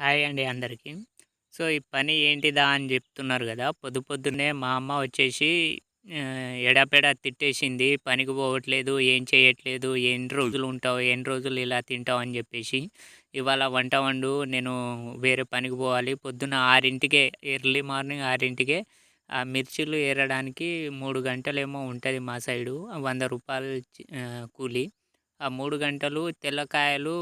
Hi అండి అందరికీ. So ఈ పని ఏంటిదా అని చెప్తున్నారు కదా పొద్దు పొద్దున్నే మా అమ్మ వచ్చేసి ఎడాపెడా తిట్టేసింది. పనికి పోవట్లేదు ఏం చేయట్లేదు ఎన్ని రోజులు ఉంటావు ఎన్ని రోజులు ఇలా తింటావు అని చెప్పేసి ఇవాళ వంట వండు నేను వేరే పనికి పోవాలి. పొద్దున్న ఆరింటికే ఎర్లీ మార్నింగ్ ఆరింటికే ఆ మిర్చిలు ఏరడానికి మూడు గంటలేమో ఉంటుంది మా సైడు వంద రూపాయలు కూలి. ఆ మూడు గంటలు తెల్లకాయలు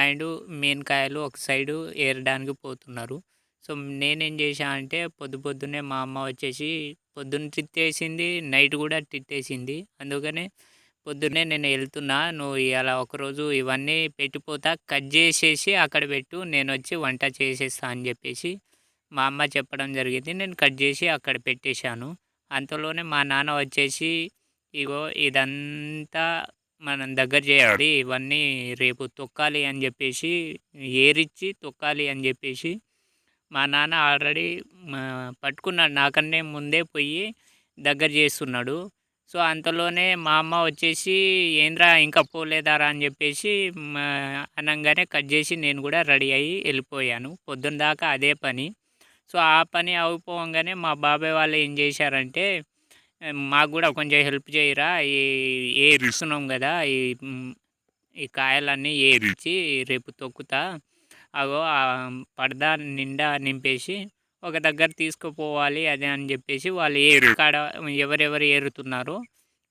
అండ్ మీనకాయలు ఒక సైడు ఏరడానికి పోతున్నారు. సో నేనేం చేశా అంటే పొద్దు పొద్దున్నే మా అమ్మ వచ్చేసి పొద్దున్న తిట్టేసింది నైట్ కూడా తిట్టేసింది. అందుకనే పొద్దున్నే నేను వెళ్తున్నా నువ్వు ఇలా ఒకరోజు ఇవన్నీ పెట్టిపోతా కట్ చేసేసి అక్కడ పెట్టు నేను వచ్చి వంట చేసేస్తా అని చెప్పేసి మా అమ్మ చెప్పడం జరిగింది. నేను కట్ చేసి అక్కడ పెట్టేశాను. అంతలోనే మా నాన్న వచ్చేసి ఇగో ఇదంతా మనం దగ్గర చేయాలి ఇవన్నీ రేపు తొక్కాలి అని చెప్పేసి ఏరిచ్చి తొక్కాలి అని చెప్పేసి మా నాన్న ఆల్రెడీ పట్టుకున్నాడు. నాకన్నే ముందే పోయి దగ్గర చేస్తున్నాడు. సో అంతలోనే మా అమ్మ వచ్చేసి ఏంద్రా ఇంకా పోలేదారా? అని చెప్పేసి అనగానే కట్ చేసి నేను కూడా రెడీ అయ్యి వెళ్ళిపోయాను. పొద్దున్న దాకా అదే పని. సో ఆ పని అయిపోగానే మా బాబాయ్ వాళ్ళు ఏం చేశారంటే మాకు కూడా కొంచెం హెల్ప్ చేయరా? ఈ ఏరుస్తున్నాం కదా ఈ ఈ కాయలన్నీ ఏరిచి రేపు తొక్కుతా. అగో ఆ పరదా నిండా నింపేసి ఒక దగ్గర తీసుకుపోవాలి అదే అని చెప్పేసి వాళ్ళు ఏరు. కాడ ఎవరెవరు ఏరుతున్నారో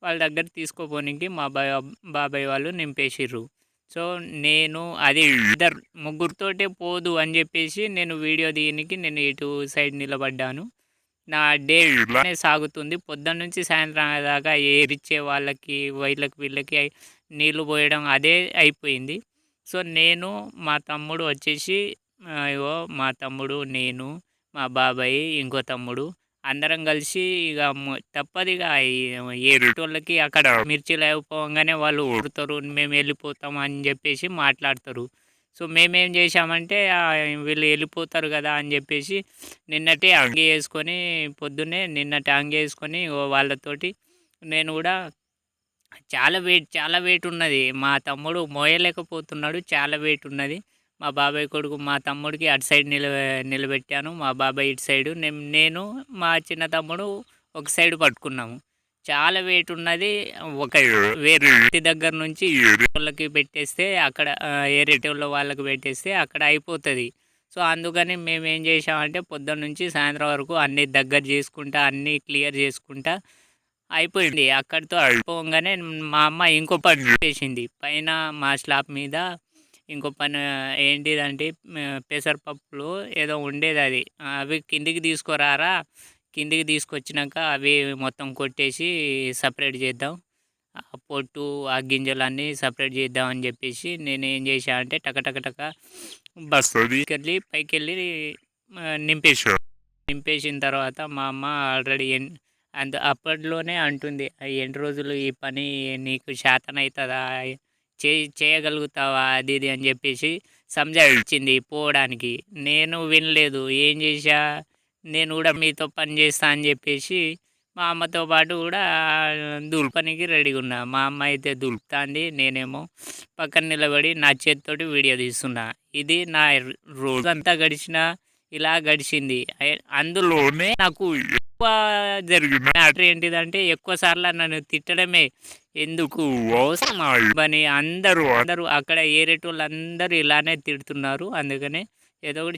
వాళ్ళ దగ్గర తీసుకుపోనికి మా బాయ్ బాబాయ్ వాళ్ళు నింపేసిర్రు. సో నేను అది ఇద్దరు ముగ్గురితోటే పోదు అని చెప్పేసి నేను వీడియో తీయనికి నేను ఇటు సైడ్ నిలబడ్డాను. నా డే ఇలానే సాగుతుంది. పొద్దున్న నుంచి సాయంత్రం దాకా ఏరిచ్చే వాళ్ళకి వీళ్ళకి వీళ్ళకి నీళ్ళు పోయడం అదే అయిపోయింది. సో నేను మా తమ్ముడు వచ్చేసి ఇగో మా తమ్ముడు నేను మా బాబాయ్ ఇంకో తమ్ముడు అందరం కలిసి ఇక మ- తప్పదిగా ఏరుటోళ్ళకి అక్కడ మిర్చిలు అయిపోగానే వాళ్ళు ఊరుతారు మేము వెళ్ళిపోతాం అని చెప్పేసి మాట్లాడతారు. సో మేమేం చేశామంటే వీళ్ళు వెళ్ళిపోతారు కదా అని చెప్పేసి నిన్నటి అంగి వేసుకొని పొద్దున్నే నిన్నటి అంగి వేసుకొని వాళ్ళతోటి నేను కూడా చాలా వెయిట్ చాలా వెయిట్ ఉన్నది. మా తమ్ముడు మోయలేకపోతున్నాడు చాలా వెయిట్ ఉన్నది. మా బాబాయ్ కొడుకు మా తమ్ముడికి అటు సైడ్ నిలబ నిలబెట్టాను మా బాబాయ్ ఇటు సైడు. నేను నేను మా చిన్న తమ్ముడు ఒక సైడ్ పట్టుకున్నాము. చాలా వెయిట్ ఉన్నది. ఒక వేరే ఇంటి దగ్గర నుంచి వాళ్ళకి పెట్టేస్తే అక్కడ ఆ, ఏరేటోళ్ళ వాళ్ళకి పెట్టేస్తే అక్కడ అయిపోతుంది. సో అందుకని మేము ఏం చేసామంటే పొద్దున్న నుంచి సాయంత్రం వరకు అన్ని దగ్గర చేసుకుంటా అన్నీ క్లియర్ చేసుకుంటా అయిపోయింది. అక్కడితో అయిపోగానే మా అమ్మ ఇంకో పని చేసింది. పైన మా స్లాబ్ మీద ఇంకో పని ఏంటిదంటే పెసరపప్పులు ఏదో ఉండేది అది. అవి కిందికి తీసుకురారా కిందికి తీసుకొచ్చినాక అవి మొత్తం కొట్టేసి సపరేట్ చేద్దాం. ఆ పొట్టు ఆ గింజలన్నీ సపరేట్ చేద్దాం అని చెప్పేసి నేను ఏం చేశా అంటే టక టక టక బస్ వెళ్ళి పైకి వెళ్ళి నింపేసా నింపేసిన తర్వాత మా అమ్మ ఆల్రెడీ ఎన్ అంత అప్పట్లోనే అంటుంది "ఆ ఎన్ని రోజులు ఈ పని నీకు శాతం అవుతుందా చే చేయగలుగుతావా? అది ఇది అని చెప్పేసి సంజా ఇచ్చింది పోవడానికి. నేను వినలేదు ఏం చేశా? నేను కూడా మీతో పని చేస్తా అని చెప్పేసి మా అమ్మతో పాటు కూడా దుల్పనికి రెడీగా ఉన్నా. మా అమ్మ అయితే దులుపుతాంది నేనేమో పక్కన నిలబడి నా చేతితోటి వీడియో తీస్తున్నా. ఇది నా రోజంతా గడిచిన ఇలా గడిచింది. అందులోనే నాకు ఎక్కువ జరిగింది. మ్యాటర్ ఏంటిదంటే ఎక్కువ సార్లు నన్ను తిట్టడమే. ఎందుకు అని అందరూ అందరూ అక్కడ ఏరేటోళ్ళు అందరూ ఇలానే తిడుతున్నారు. అందుకనే ఏదో ఒకటి